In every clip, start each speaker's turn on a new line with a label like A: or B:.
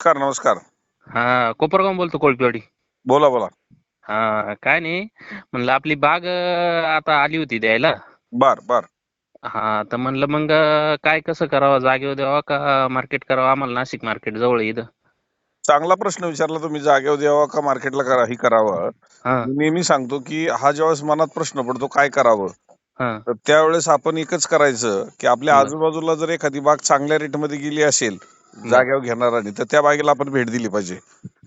A: नमस्कार नमस्कार.
B: हा कोपरगाव बोलतो कोळपेवाडी.
A: बोला बोला.
B: हा काय नाही. म्हणलं आपली बाग अं, आता आली होती द्यायला.
A: बर बर.
B: हा तर म्हणलं मग अं, काय कसं करावं? जागेवर द्यावा का मार्केट करावं? आम्हाला नाशिक मार्केट जवळ आहे इथं.
A: चांगला प्रश्न विचारला तुम्ही. जागेवर द्यावा का मार्केटला करा ही करावं.
B: हा.
A: मी नेहमी सांगतो की हा ज्यावेळेस मनात प्रश्न पडतो काय करावं?
B: हा.
A: तर त्यावेळेस आपण एकच करायचं की आपल्या
B: बर.
A: आजूबाजूला जर एखादी बाग चांगल्या रेटमध्ये गेली असेल जागेवर घेणाराने तर त्या बागेला आपण भेट दिली पाहिजे.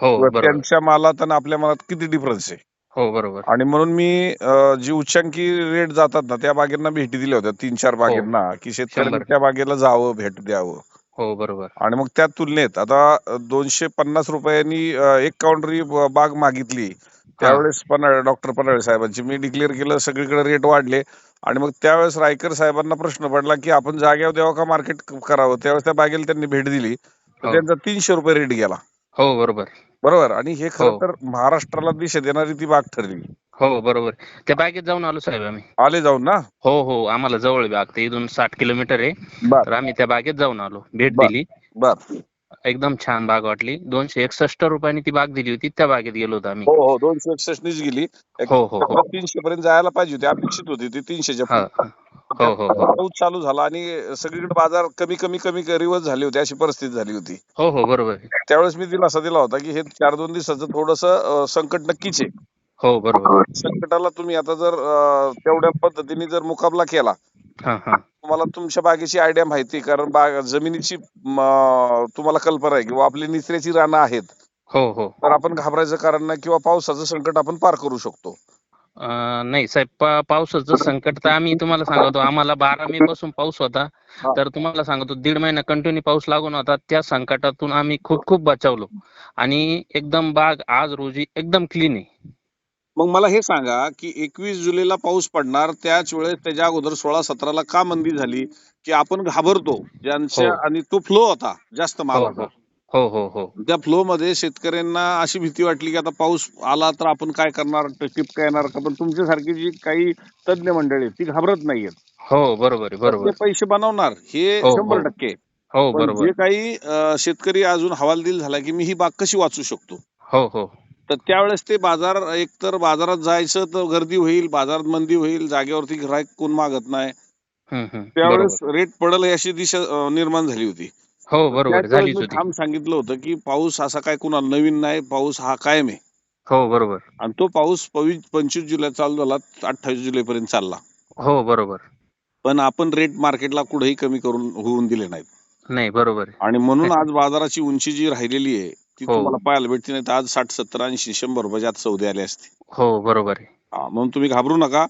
B: हो बरोबर.
A: त्यांच्या मालात आणि आपल्या मालात किती डिफरन्स आहे?
B: हो बरोबर.
A: आणि म्हणून मी अं, जी उच्चांकी रेट जातात ना त्या बागेंना भेटी दिल्या होत्या तीन चार बागेंना की शेतकऱ्यांनी
B: शंभर.
A: त्या बागेला जावं भेट द्यावं.
B: हो बरोबर.
A: आणि मग त्या तुलनेत आता दोनशे पन्नास रुपयांनी अं, एक काउंटरी बाग मागितली त्यावेळेस पन्हाळे डॉक्टर पन्हाळे साहेबांची. मी डिक्लेअर केलं सगळीकडे रेट वाढले. आणि मग त्यावेळेस रायकर साहेबांना प्रश्न पडला की आपण जागेवर द्यावं का मार्केट करावं? त्यावेळेस त्या बागेला त्यांनी भेट दिली. तर
B: हो.
A: त्यांचा तीनशे रुपये रेट गेला.
B: हो बरोबर.
A: बरोबर? आणि हे खरं
B: हो.
A: तर महाराष्ट्राला दिशा देणारी ती बाग ठरली
B: हो बरोबर. त्या बागेत जाऊन आलो साहेब आम्ही.
A: आले जाऊन ना?
B: हो हो. आम्हाला जवळ बाग. ते इथून साठ किलोमीटर आहे. तर आम्ही त्या बागेत जाऊन आलो. भेट. दिली.
A: बर.
B: एकदम छान बाग वाटली. दोनशे एकसष्ट रुपयांनी ती बाग दिली होती त्या बागेत गेलो होतो आम्ही.
A: हो हो दोनशे एकसष्ट नीच गेली
B: हो हो हो.
A: तीनशे पर्यंत जायला पाहिजे होती अपेक्षित होती ती तीनशेच्या
B: हा. हो हो हो.
A: पाऊस चालू झाला आणि सगळीकडे बाजार कमी कमी कमी रिवर्स झाली होती अशी परिस्थिती झाली होती.
B: हो हो बरोबर.
A: त्यावेळेस मी दिलासा दिला होता की हे चार दोन दिवसाचं थोडस संकट नक्कीच आहे.
B: हो बरोबर.
A: संकटाला तुम्ही आता जर अं, तेवढ्या पद्धतीने जर मुकाबला केला
B: हा हा.
A: तुम्हाला तुमच्या बागेची आयडिया माहिती आहे, कारण बाग जमिनीची म, तुम्हाला कल्पना आहे किंवा आपली निचऱ्याची रानं आहेत.
B: हो हो.
A: तर आपण घाबरायचं कारण नाही किंवा पावसाचं संकट आपण पार करू शकतो.
B: अं, नाही साहेब पा- पावसाचं संकट तर आम्ही तुम्हाला सांगतो आम्हाला बारा मे पासून पाऊस होता.
A: हा.
B: तर तुम्हाला सांगतो दीड महिना कंटिन्यू पाऊस लागून होता. त्या संकटातून आम्ही खूप खूप बचावलो. आणि एकदम बाग आज रोजी एकदम क्लीन आहे.
A: मग मला हे सांगा की एकवीस जुलैला पाऊस पडणार त्याच वेळेस त्याच्या अगोदर सोळा सतराला का मंदी झाली की आपण घाबरतो? ज्यांच्या
B: हो.
A: आणि तो फ्लो होता जास्त
B: हो
A: मालाचा
B: हो. हो हो
A: त्या फ्लो मध्ये शेतकऱ्यांना अशी भीती वाटली की आता पाऊस आला तर आपण काय करणार? टिपका येणार का? पण तुमच्यासारखी जी काही तज्ञ मंडळी आहेत, ती घाबरत नाहीयेत
B: हो बरोबर आहे
A: ते
B: बरोबर
A: पैसे बनवणार हे
B: हो,
A: शंभर
B: हो.
A: टक्के.
B: हो
A: पण
B: बरोबर
A: जे काही अं, शेतकरी अजून हवालदिल झाला की मी ही बाग कशी वाचू शकतो?
B: हो हो.
A: तर त्यावेळेस ते बाजार एकतर बाजारात जायचं तर गर्दी होईल बाजारात मंदी होईल जागेवरती गिराईक कोण मागत नाही. त्यावेळेस रेट पडल अशी दिशा निर्माण झाली होती.
B: हो बरोबर.
A: ठाम सांगितलं होतं की पाऊस असा काय कुणाला नवीन नाही पाऊस हा कायम आहे.
B: हो बरोबर.
A: आणि तो पाऊस पंचवीस जुलै चालू झाला अठ्ठावीस जुलै पर्यंत चालला.
B: हो बरोबर.
A: पण आपण रेट मार्केटला कुठेही कमी करून होऊन दिले नाहीत.
B: नाही बरोबर
A: आणि म्हणून आज बाजाराची उंची जी राहिलेली आहे ती
B: हो.
A: तुम्हाला पाहायला भेटते नाही तर आज साठ सत्तर ऐंशी शंभर रुपयाच्या आत सौदे आले असते.
B: हो बरोबर आहे.
A: हा, म्हणून तुम्ही घाबरू नका.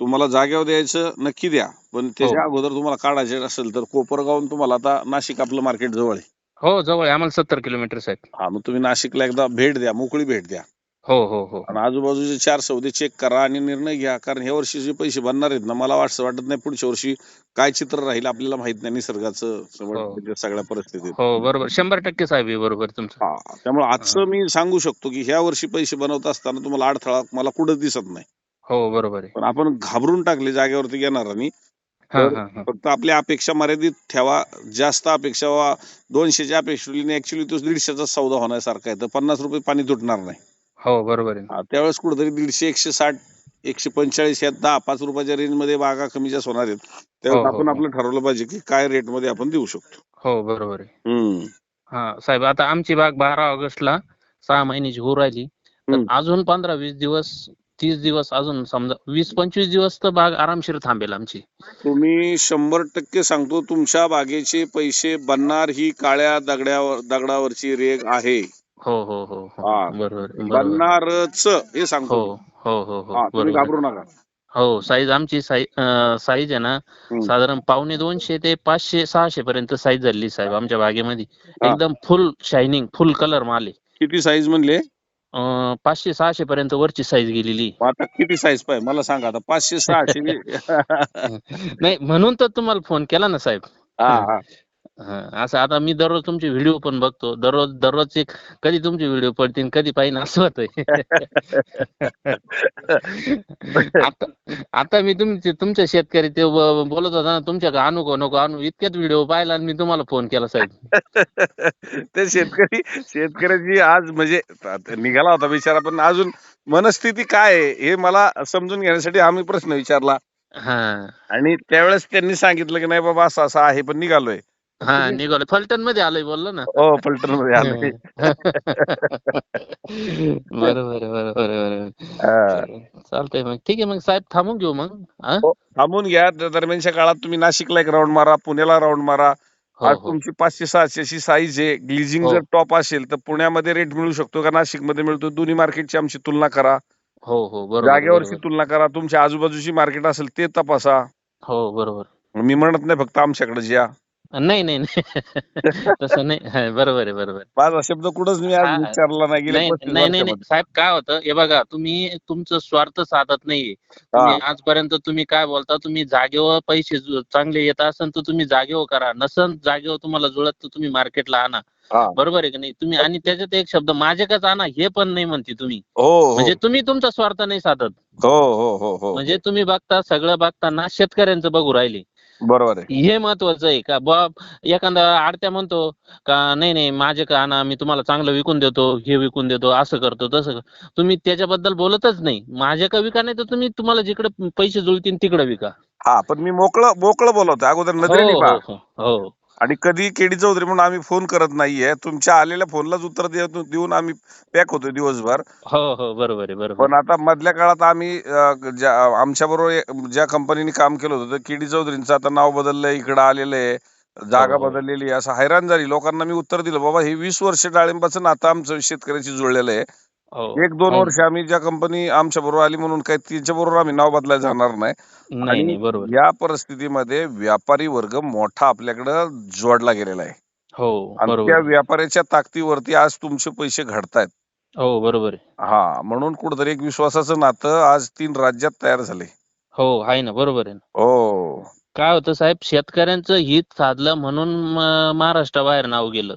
A: तुम्हाला जागेवर द्यायचं नक्की द्या. पण त्याच्या अगोदर तुम्हाला काढायचे असेल तर कोपरगावून तुम्हाला आता नाशिक आपलं मार्केट जवळ आहे.
B: हो जवळ आहे. आम्हाला सत्तर किलोमीटर साहेब.
A: हा मग तुम्ही नाशिकला एकदा भेट द्या. मोकळी भेट द्या.
B: हो हो हो.
A: आणि आजूबाजूचे चार सौदे चेक करा आणि निर्णय घ्या. कारण ह्या वर्षी जे पैसे बनणार आहेत ना मला वाटतं वाटत नाही पुढच्या वर्षी काय चित्र राहील आपल्याला माहीत नाही निसर्गाचं.
B: हो.
A: म्हणजे सगळ्या परिस्थितीत.
B: हो बरोबर. शंभर टक्के साहेब आहे बरोबर तुमचं.
A: हा त्यामुळे आजचं मी सांगू शकतो की ह्या वर्षी पैसे बनवत असताना तुम्हाला अडथळा मला कुठंच दिसत नाही.
B: हो बरोबर आहे.
A: पण आपण घाबरून टाकले जागेवरती
B: हा
A: तर-
B: हा हा.
A: फक्त आपल्या अपेक्षा मर्यादित ठेवा. जास्त अपेक्षा दोनशेच्या अपेक्षेने ऍक्च्युली तो दीडशेचा सौदा होण्यासारखा आहे. तर पन्नास रुपये पाणी तुटणार नाही.
B: हो बरोबर आहे.
A: हा, त्यावेळेस कुठेतरी दीडशे एकशे साठ एकशे पंचेचाळीस या दहा पाच रुपयाच्या रेंजमध्ये बागा कमी जास्त होणार आहेत. त्यावेळेस
B: हो, हो,
A: आपण
B: हो.
A: आपलं ठरवलं पाहिजे की काय रेटमध्ये आपण देऊ शकतो.
B: हो बरोबर आहे.
A: हम्म.
B: हा साहेब आता आमची बाग बारा ऑगस्टला सहा महिन्याची होऊ राहिली. तर
A: हम्म.
B: अजून पंधरा वीस दिवस तीस दिवस अजून समजा वीस पंचवीस दिवस तर बाग आरामशीर थांबेल आमची.
A: तुम्ही शंभर टक्के सांगतो तुमच्या बागेचे पैसे बनणार ही काळ्या दगड्यावर दगडावरची रेग आहे.
B: हो हो हो हो. बरोबर.
A: बनणारच हे
B: हो
A: सांगतो
B: हो हो हो
A: हा. तुम्ही
B: बरोबर.
A: घाबरू नका.
B: हो साईज आमची साईज साईज आहे ना
A: हम्म.
B: साधारण पावणे दोनशे ते पाचशे सहाशे पर्यंत साईज झाली साहेब आमच्या बागेमध्ये.
A: हा.
B: एकदम फुल शायनिंग फुल कलर माल आहे.
A: किती साईज म्हणले?
B: अं, पाचशे सहाशे पर्यंत वरची साईज गेलेली.
A: मग आता किती साईज पाहिजे मला सांगा आता पाचशे सहाशे
B: नाही म्हणून तर तुम्हाला फोन केला ना साहेब.
A: हा. हा
B: असं आता मी दररोज तुमचे व्हिडिओ पण बघतो. दररोज दररोजचे कधी तुमचे व्हिडिओ पडतील कधी पाहिजे असं होतंय. आता आता मी तुमचे तुमच्या शेतकरी ते ब- बोलत होता ना तुमच्या आणू का नको आणू? इतक्यात व्हिडिओ पाहिला आणि मी तुम्हाला फोन केला साहेब.
A: ते शेतकरी शेतकऱ्याची आज म्हणजे निघाला होता बिचारा पण अजून मनस्थिती काय आहे हे मला समजून घेण्यासाठी आम्ही प्रश्न विचारला.
B: हा.
A: आणि त्यावेळेस त्यांनी सांगितलं की नाही बाबा असं असं आहे पण निघालोय.
B: हा निघालो फलटणमध्ये आलोय बोललो ना.
A: हो पलटणमध्ये आलोय
B: बरोबर बरोबर बरोबर
A: हा.
B: चालतंय मग. ठीक आहे मग साहेब थांबून घेऊ मग हा?
A: थांबून घ्या. दरम्यानच्या काळात तुम्ही नाशिकला एक राऊंड मारा पुण्याला राऊंड मारा.
B: हो
A: आज
B: हो.
A: तुमची पाचशे सहाशेची साईज आहे. ग्लिजिंग. जर टॉप असेल तर पुण्यामध्ये रेट मिळू शकतो का? नाशिकमध्ये मिळतो. दोन्ही मार्केटची आमची तुलना करा.
B: हो हो. बरोबर
A: जागेवरची. तुलना करा. तुमच्या आजूबाजूची मार्केट असेल ते तपासा.
B: हो बरोबर.
A: मी म्हणत नाही फक्त आमच्याकडे या
B: नाही नाही नाही. तसं नाही. बरोबर आहे बरोबर
A: माझा शब्द कुठंच मी आज. विचारला नाही गेले
B: नाही नाही. साहेब काय होतं? हे बघा तुम्ही तुमचं स्वार्थ साधत नाहीये. तुम्ही आजपर्यंत तुम्ही काय बोलता? तुम्ही जागेवर पैसे चांगले येत असेल तर तुम्ही जागेवर करा. नसन जागेवर तुम्हाला जुळत तर तुम्ही मार्केटला आणा. बरोबर आहे की नाही? तुम्ही आणि त्याच्यात एक शब्द माझ्याकच आणा हे पण नाही म्हणते तुम्ही.
A: हो हो.
B: म्हणजे तुम्ही तुमचा स्वार्थ नाही साधत.
A: हो हो हो हो.
B: म्हणजे तुम्ही बघता सगळं बघताना शेतकऱ्यांचं बघू राहिले.
A: बरोबर आहे.
B: हे महत्वाचं आहे का? बा एखादा आडत्या म्हणतो का नाही नाही माझे का आणा मी तुम्हाला चांगलं विकून देतो हे विकून देतो असं करतो तसं कर- तुम्ही त्याच्याबद्दल बोलतच नाही. माझे का विका नाही तर तुम्ही तुम्हाला जिकडे पैसे जुळतील तिकडे विका.
A: हा पण मी मोकळं मोकळं बोलवतो अगोदर
B: हो
A: नजरेने
B: हो
A: पहा.
B: हो हो.
A: आणि कधी केडी चौधरी म्हणून आम्ही फोन करत नाहीये. तुमच्या आलेल्या फोनलाच उत्तर देऊ- देऊन आम्ही पॅक होतो दिवसभर.
B: हो हो बरोबर आहे बरोबर
A: पण आता मधल्या काळात आम्ही आमच्या बरोबर ज्या कंपनीने काम केलं होतं तर केडी चौधरींचं आता नाव बदललंय इकडं आलेलं आहे जागा
B: हो, हो.
A: बदललेली आहे. असं हैराण झाली लोकांना मी उत्तर दिलं बाबा हे वीस वर्ष डाळिंबाचं नातं आमचं शेतकऱ्याशी जुळलेलं आहे.
B: हो.
A: एक दोन. वर्ष आम्ही ज्या कंपनी आमच्या बरोबर आली म्हणून काही त्यांच्या बरोबर आम्ही नाव बदलायला जाणार नाही.
B: नाही नाही
A: आणि
B: बरोबर.
A: या परिस्थितीमध्ये व्यापारी वर्ग मोठा आपल्याकडे जोडला गेलेला आहे.
B: हो
A: आणि त्या. व्यापाऱ्याच्या ताकदीवरती आज तुमचे पैसे घडतायत.
B: हो बरोबर आहे.
A: हा म्हणून कुठेतरी एक विश्वासाचं नातं आज तीन राज्यात तयार झाले
B: हो आहे ना बरोबर आहे ना.
A: हो.
B: काय होतं साहेब शेतकऱ्यांचं हित साधलं म्हणून म- महाराष्ट्राबाहेर नाव गेलं.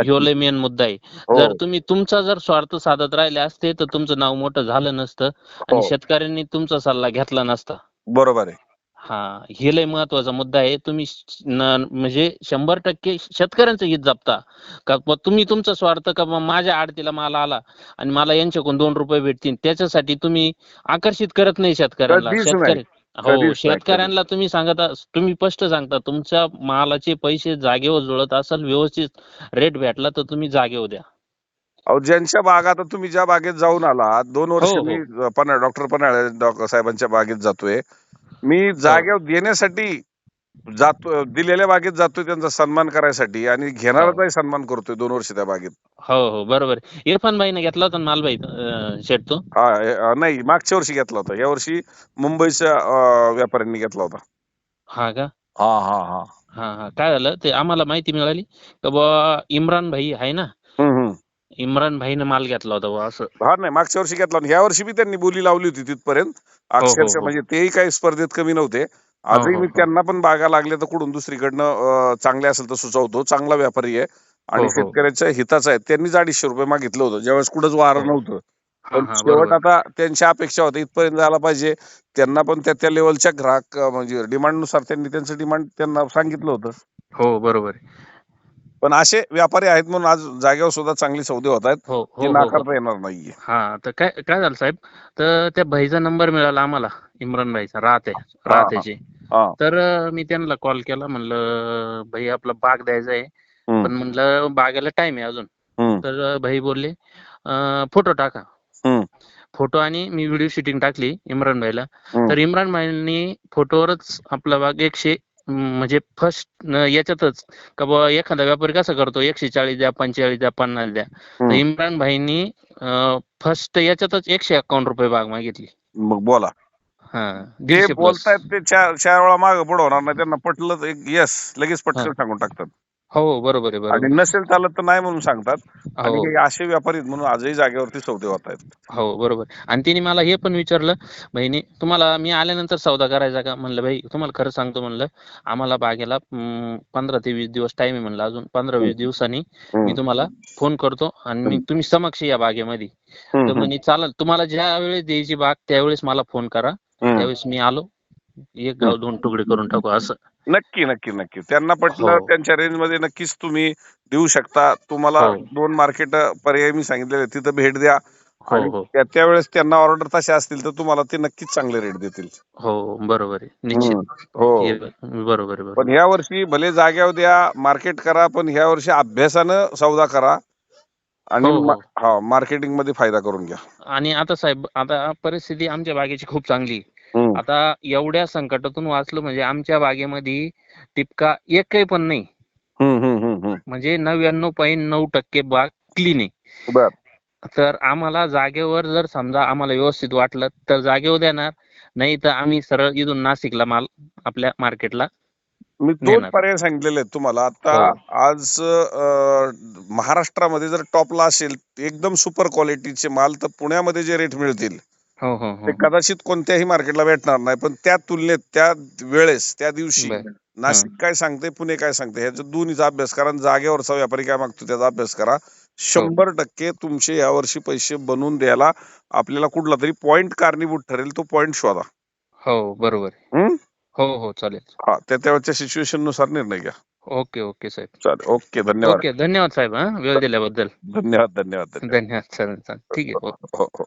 B: ह्यो लय मेन मुद्दा आहे.
A: हो,
B: जर तुम्ही तुमचा जर स्वार्थ साधत राहिले असते तर तुमचं नाव मोठं झालं नसतं आणि
A: हो.
B: शेतकऱ्यांनी तुमचा सल्ला घेतला नसता.
A: बरोबर आहे.
B: हा हे लय महत्त्वाचा मुद्दा आहे. तुम्ही म्हणजे शंभर टक्के शेतकऱ्यांचं हित जपता. का तुम्ही तुमचा स्वार्थ का माझ्या आडतीला माल आला आणि मला यांच्याकडून दोन रुपये भेटतील त्याच्यासाठी तुम्ही आकर्षित करत नाही
A: नाही.
B: शेतकरी हो शेतकऱ्यांना तुम्ही सांगता तुम्ही स्पष्ट सांगता तुमच्या मालाचे पैसे जागेवर जुळत असेल व्यवस्थित रेट भेटला तर तुम्ही जागेवर द्या
A: अहो ज्यांच्या बागा आता तुम्ही ज्या बागेत जाऊन आला दोन वर्ष
B: हो, हो.
A: मी पन्हाळ डॉक्टर पन्हाळे डॉक्टर साहेबांच्या बागेत जातोय मी
B: हो.
A: जागेवर देण्यासाठी जातो दिलेल्या बागेत जातोय त्यांचा सन्मान करायसाठी आणि घेणाराचाही सन्मान करतोय दोन वर्ष त्या बागेत.
B: हो हो बरोबर. इरफान भाईने घेतला होता ना मालबाई अं, शेट तो?
A: हा हे- अं, नाही मागच्या वर्षी घेतला होता. या वर्षी मुंबईच्या अं, व्यापाऱ्यांनी घेतला होता.
B: हा का?
A: हा हा हा.
B: हा हा. काय झालं? ते आम्हाला माहिती मिळाली का बुवा इम्रान भाई आहे ना?
A: हम्म, हम्म.
B: इम्रान भाईने माल घेतला होता बुवा असं.
A: हा नाही मागच्या वर्षी घेतला. ह्या वर्षी बी त्यांनी बोली लावली होती तिथपर्यंत. अक्षरशः
B: हो.
A: म्हणजे तेही काही स्पर्धेत कमी नव्हते. आजही
B: हो,
A: मी
B: हो.
A: त्यांना पण बागा लागल्या तर कुठून दुसरीकडनं चांगले असेल तर सुचवतो. चांगला व्यापारी आहे. आणि
B: हो, हो.
A: शेतकऱ्याच्या हिताचा आहे. त्यांनीच अडीचशे रुपये मागितलं होतं. ज्यावेळेस कुठंच वारं
B: हो.
A: नव्हतं.
B: हा
A: पण
B: हा
A: शेवट आता त्यांच्या अपेक्षा होत्या. इथपर्यंत झाला पाहिजे. त्यांना पण त्या त्या लेवलच्या ग्राहक म्हणजे डिमांडनुसार त्यांनी त्यांचं डिमांड त्यांना सांगितलं होतं.
B: हो बरोबर.
A: पण असे व्यापारी आहेत म्हणून आज जागेवर सुद्धा चांगले सौदे होत आहेत.
B: हो हो हो, हो.
A: नाकारता येणार नाहीये.
B: हा तर काय काय झालं साहेब? तर त्या भाईचा नंबर मिळाला आम्हाला. इम्रान भाईचा राहते राहतेचे
A: हा.
B: तर मी त्यांना कॉल केला म्हणलं भाई आपला बाग द्यायचा आहे. पण म्हणलं बागेला टाइम आहे अजून. तर भाई बोलले फोटो टाका. फोटो आणि मी व्हिडिओ शूटिंग टाकली इम्रान भाईला. तर इम्रान भाईंनी फोटोवरच आपला बाग एकशे म्हणजे फर्स्ट याच्यातच का बुवा एखादा व्यापारी कसा करतो एकशे चाळीस द्या पंचेचाळीस द्या पन्नास द्या तर. इम्रान भाईंनी फर्स्ट याच्यातच एकशे अकाउंट रुपये बाग मागितली
A: मग बोला
B: हा प्लस
A: बोलतायत ते चार चार वेळा मागे होणार नाही. त्यांना पटलं तर एक येस लगेच पटकन. सांगून टाकतात.
B: हो बरोबर आहे
A: आणि नसेल चालत तर नाही म्हणून सांगतात. आणि
B: हो
A: असे व्यापारी म्हणून आजही जागेवरती सौदे होत आहेत.
B: हो बरोबर. आणि तिने मला हे पण विचारलं बहिणी तुम्हाला मी आल्यानंतर सौदा करायचा का? म्हणलं भाई तुम्हाला खरं सांगतो म्हणलं आम्हाला बागेला पंधरा ते वीस दिवस टाइम आहे म्हणलं अजून पंधरा वीस दिवसांनी मी तुम्हाला फोन करतो आणि तुम्ही समक्ष या बागेमध्ये. तर म्हणे चालेल तुम्हाला ज्या वेळेस द्यायची बाग त्यावेळेस मला फोन करा. त्यावेळेस मी आलो. एक गाव दोन तुकडे करून टाकू असं.
A: नक्की नक्की नक्की. त्यांना पटलं
B: हो.
A: त्यांच्या रेंजमध्ये नक्कीच तुम्ही देऊ शकता. तुम्हाला
B: हो.
A: दोन मार्केट पर्याय मी सांगितलेले तिथं भेट द्या.
B: हो
A: आणि
B: हो.
A: त्या- त्यावेळेस त्यांना ऑर्डर तसे असतील तर तुम्हाला ते नक्कीच चांगले रेट देतील.
B: हो बरोबर आहे. निश्चित.
A: हो.
B: हे ब- बरोबर आहे
A: पण ह्या वर्षी भले जाग्यावर द्या मार्केट करा पण ह्या वर्षी अभ्यासानं सौदा करा. आणि
B: हो, हो.
A: हा मार्केटिंगमध्ये फायदा करून घ्या
B: आणि आता साहेब आता परिस्थिती आमच्या बागेची खूप चांगली आहे.
A: हम्म.
B: आता एवढ्या संकटातून वाचलो म्हणजे आमच्या बागेमध्ये टिपका एकही पण नाही
A: हम्म, हम्म, हम्म, हम्म.
B: म्हणजे नव्याण्णव पॉईंट नऊ टक्के बाग क्लीन आहे
A: बर
B: तर आम्हाला जागेवर जर समजा आम्हाला व्यवस्थित वाटलं तर जागेवर देणार नाही तर आम्ही सरळ इथून नाशिकला माल आपल्या मार्केटला
A: मी दोन. पर्याय सांगितलेले आहेत तुम्हाला आता
B: हो.
A: आज महाराष्ट्रामध्ये जर टॉपला असेल एकदम सुपर क्वालिटीचे माल तर पुण्यामध्ये जे रेट मिळतील
B: हो हो हो
A: ते कदाचित कोणत्याही मार्केटला भेटणार नाही पण त्या तुलनेत त्या वेळेस त्या दिवशी. नाशिक काय सांगते पुणे काय सांगते ह्याचा दोन्हीचा अभ्यास करा जागेवरचा व्यापारी काय मागतो त्याचा अभ्यास करा शंभर टक्के तुमचे यावर्षी पैसे बनवून द्यायला आपल्याला कुठला तरी पॉइंट कारणीभूत ठरेल तो पॉइंट शोधा
B: हो बरोबर? हो हो चालेल.
A: हा त्या त्याच्या सिच्युएशननुसार निर्णय घ्या.
B: ओके ओके साहेब.
A: चालेल ओके धन्यवाद.
B: ओके धन्यवाद साहेब हा वेळ दिल्याबद्दल.
A: धन्यवाद धन्यवाद धन्यवाद.
B: धन्यवाद चालेल चालेल. ठीक आहे
A: हो हो.